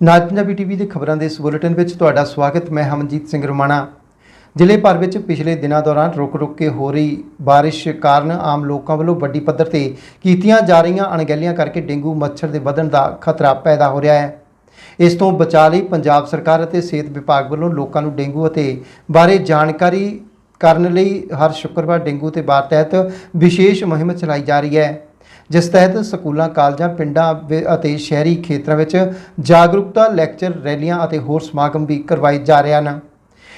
ਨਾਜ Punjabi TV ਦੇ ਖਬਰਾਂ ਦੇ ਇਸ ਬੁਲੇਟਿਨ ਵਿੱਚ ਤੁਹਾਡਾ ਸਵਾਗਤ, ਮੈਂ ਹਮਨਜੀਤ ਸਿੰਘ ਰਮਾਣਾ। ਜ਼ਿਲ੍ਹੇ ਭਰ ਵਿੱਚ ਪਿਛਲੇ ਦਿਨਾਂ ਦੌਰਾਨ ਰੁਕ-ਰੁਕ ਕੇ ਹੋ ਰਹੀ ਬਾਰਿਸ਼ ਕਾਰਨ ਆਮ ਲੋਕਾਂ ਵੱਲੋਂ ਵੱਡੀ ਪੱਧਰ ਤੇ ਕੀਤੀਆਂ ਜਾ ਰਹੀਆਂ ਅਣਗਹਿਲੀਆਂ ਕਰਕੇ ਡੇਂਗੂ ਮੱਛਰ ਦੇ ਵਧਣ ਦਾ ਖਤਰਾ ਪੈਦਾ ਹੋ ਰਿਹਾ ਹੈ। ਇਸ ਤੋਂ ਬਚਾਅ ਲਈ ਪੰਜਾਬ ਸਰਕਾਰ ਅਤੇ ਸਿਹਤ ਵਿਭਾਗ ਵੱਲੋਂ ਲੋਕਾਂ ਨੂੰ ਡੇਂਗੂ ਅਤੇ ਬਾਰੇ ਜਾਣਕਾਰੀ ਕਰਨ ਲਈ ਹਰ ਸ਼ੁੱਕਰਵਾਰ ਡੇਂਗੂ ਤੇ ਬਾਰ ਤਹਿਤ ਵਿਸ਼ੇਸ਼ ਮੁਹਿੰਮ ਚਲਾਈ ਜਾ ਰਹੀ ਹੈ। ਜਿਸ ਤਹਿਤ ਸਕੂਲਾਂ, ਕਾਲਜਾਂ, ਪਿੰਡਾਂ ਵਿ- ਅਤੇ ਸ਼ਹਿਰੀ ਖੇਤਰਾਂ ਵਿੱਚ ਜਾਗਰੂਕਤਾ ਲੈਕਚਰ ਰੈਲੀਆਂ ਅਤੇ ਹੋਰ ਸਮਾਗਮ ਵੀ ਕਰਵਾਏ ਜਾ ਰਹੇ ਹਨ।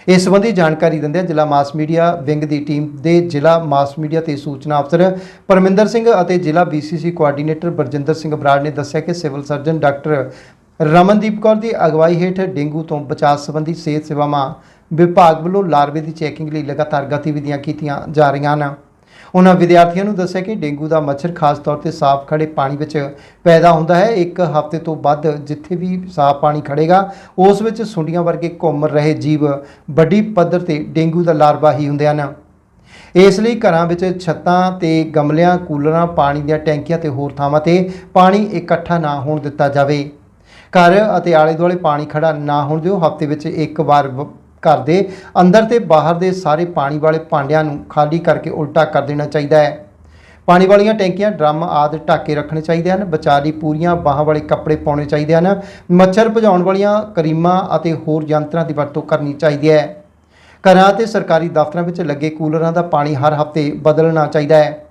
ਇਸ ਸੰਬੰਧੀ ਜਾਣਕਾਰੀ ਦਿੰਦਿਆਂ ਜ਼ਿਲ੍ਹਾ ਮਾਸ ਮੀਡੀਆ ਵਿੰਗ ਦੀ ਟੀਮ ਦੇ ਜ਼ਿਲ੍ਹਾ ਮਾਸ ਮੀਡੀਆ ਤੇ ਸੂਚਨਾ ਅਫਸਰ ਪਰਮਿੰਦਰ ਸਿੰਘ ਅਤੇ ਜ਼ਿਲ੍ਹਾ ਬੀਸੀਸੀ ਕੋਆਰਡੀਨੇਟਰ ਬਰਜਿੰਦਰ ਸਿੰਘ ਬਰਾੜ ਨੇ ਦੱਸਿਆ ਕਿ civil surgeon doctor Ramandeep Kaur ਦੀ ਅਗਵਾਈ ਹੇਠ ਡੇਂਗੂ ਤੋਂ ਬਚਾਅ ਸੰਬੰਧੀ ਸਿਹਤ ਸੇਵਾਵਾਂ ਵਿਭਾਗ ਵੱਲੋਂ ਲਾਰਵੇ ਦੀ ਚੈਕਿੰਗ ਲਈ ਲਗਾਤਾਰ ਗਤੀਵਿਧੀਆਂ ਕੀਤੀਆਂ ਜਾ ਰਹੀਆਂ ਹਨ। ਉਹਨਾਂ ਵਿਦਿਆਰਥੀਆਂ ਨੂੰ ਦੱਸਿਆ ਕਿ ਡੇਂਗੂ ਦਾ ਮੱਛਰ ਖਾਸ ਤੌਰ ਤੇ ਸਾਫ਼ ਖੜੇ ਪਾਣੀ ਵਿੱਚ ਪੈਦਾ ਹੁੰਦਾ ਹੈ। ਇੱਕ ਹਫ਼ਤੇ ਤੋਂ ਵੱਧ ਜਿੱਥੇ ਵੀ ਸਾਫ਼ ਪਾਣੀ ਖੜੇਗਾ ਉਸ ਵਿੱਚ ਸੁੰਡੀਆਂ ਵਰਗੇ ਘੁੰਮ ਰਹੇ ਜੀਵ ਵੱਡੀ ਪੱਧਰ ਤੇ ਡੇਂਗੂ ਦਾ ਲਾਰਵਾ ਹੀ ਹੁੰਦੇ ਹਨ। ਇਸ ਲਈ ਘਰਾਂ ਵਿੱਚ ਛੱਤਾਂ ਤੇ ਗਮਲਿਆਂ, ਕੂਲਰਾਂ, ਪਾਣੀ ਦੀਆਂ ਟੈਂਕੀਆਂ ਤੇ ਹੋਰ ਥਾਵਾਂ ਤੇ ਪਾਣੀ ਇਕੱਠਾ ਨਾ ਹੋਣ ਦਿੱਤਾ ਜਾਵੇ। ਘਰ ਅਤੇ ਆਲੇ ਦੁਆਲੇ ਪਾਣੀ ਖੜਾ ਨਾ ਹੋਣ ਦਿਓ। ਹਫ਼ਤੇ ਵਿੱਚ ਇੱਕ ਵਾਰ ਵ- ਘਰ ਦੇ ਅੰਦਰ ਤੇ ਬਾਹਰ ਦੇ ਸਾਰੇ ਪਾਣੀ ਵਾਲੇ ਭਾਂਡਿਆਂ ਨੂੰ ਖਾਲੀ ਕਰਕੇ ਉਲਟਾ ਕਰ ਦੇਣਾ ਚਾਹੀਦਾ ਹੈ। ਪਾਣੀ ਵਾਲੀਆਂ ਟੈਂਕੀਆਂ ਡਰਮ ਆਦਿ ਢੱਕ ਕੇ ਰੱਖਣੇ ਚਾਹੀਦੇ ਹਨ। ਬਚਾਅ ਲਈ ਪੂਰੀਆਂ ਬਾਹਾਂ ਵਾਲੇ ਕੱਪੜੇ ਪਾਉਣੇ ਚਾਹੀਦੇ ਹਨ। ਮੱਛਰ ਭਜਾਉਣ ਵਾਲੀਆਂ ਕਰੀਮਾਂ ਅਤੇ ਹੋਰ ਯੰਤਰਾਂ ਦੀ ਵਰਤੋਂ ਕਰਨੀ ਚਾਹੀਦੀ ਹੈ। ਘਰਾਂ ਤੇ ਸਰਕਾਰੀ ਦਫ਼ਤਰਾਂ ਵਿੱਚ ਲੱਗੇ ਕੂਲਰਾਂ ਦਾ ਪਾਣੀ ਹਰ ਹਫ਼ਤੇ ਬਦਲਣਾ ਚਾਹੀਦਾ ਹੈ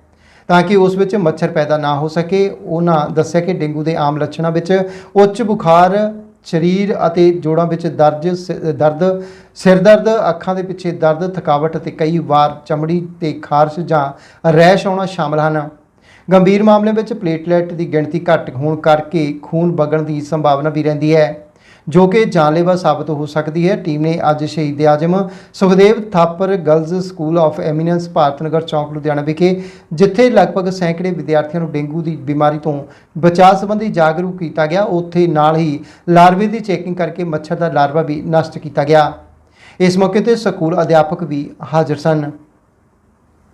ਤਾਂ ਕਿ ਉਸ ਵਿੱਚ ਮੱਛਰ ਪੈਦਾ ਨਾ ਹੋ ਸਕੇ। ਉਹਨਾਂ ਦੱਸਿਆ ਕਿ ਡੇਂਗੂ ਦੇ ਆਮ ਲੱਛਣਾਂ ਵਿੱਚ ਉੱਚ ਬੁਖਾਰ ਸਰੀਰ ਅਤੇ ਜੋੜਾਂ ਵਿੱਚ ਦਰਜ ਸ- ਦਰਦ ਸਿਰ ਦਰਦ ਅੱਖਾਂ ਦੇ ਪਿੱਛੇ ਦਰਦ, ਥਕਾਵਟ ਅਤੇ ਕਈ ਵਾਰ ਚਮੜੀ ਤੇ ਖਾਰਸ਼ ਜਾਂ ਰੈਸ਼ ਆਉਣਾ ਸ਼ਾਮਲ ਹਨ। ਗੰਭੀਰ ਮਾਮਲੇ ਵਿੱਚ ਪਲੇਟਲੈਟ ਦੀ ਗਿਣਤੀ ਘੱਟ ਹੋਣ ਕਰਕੇ ਖੂਨ ਵਗਣ ਦੀ ਸੰਭਾਵਨਾ ਵੀ ਰਹਿੰਦੀ ਹੈ। ਜੋ ਕਿ ਜਾਨਲੇਵਾ ਸਾਬਤ ਹੋ ਸਕਦੀ ਹੈ। ਟੀਮ ਨੇ ਅੱਜ Shaheed Azam Sukhdev Thapar girls school of eminence Bharat Nagar Chowk, Ludhiana ਵਿਖੇ, ਜਿੱਥੇ ਲਗਭਗ ਸੈਂਕੜੇ ਵਿਦਿਆਰਥੀਆਂ ਨੂੰ ਡੇਂਗੂ ਦੀ ਬਿਮਾਰੀ ਤੋਂ ਬਚਾਅ ਸੰਬੰਧੀ ਜਾਗਰੂਕ ਕੀਤਾ ਗਿਆ। ਉੱਥੇ ਨਾਲ ਹੀ ਲਾਰਵੇ ਦੀ ਚੈਕਿੰਗ ਕਰਕੇ ਮੱਛਰ ਦਾ ਲਾਰਵਾ ਵੀ ਨਸ਼ਟ ਕੀਤਾ ਗਿਆ। ਇਸ ਮੌਕੇ ਤੇ ਸਕੂਲ ਅਧਿਆਪਕ ਵੀ ਹਾਜ਼ਰ ਸਨ।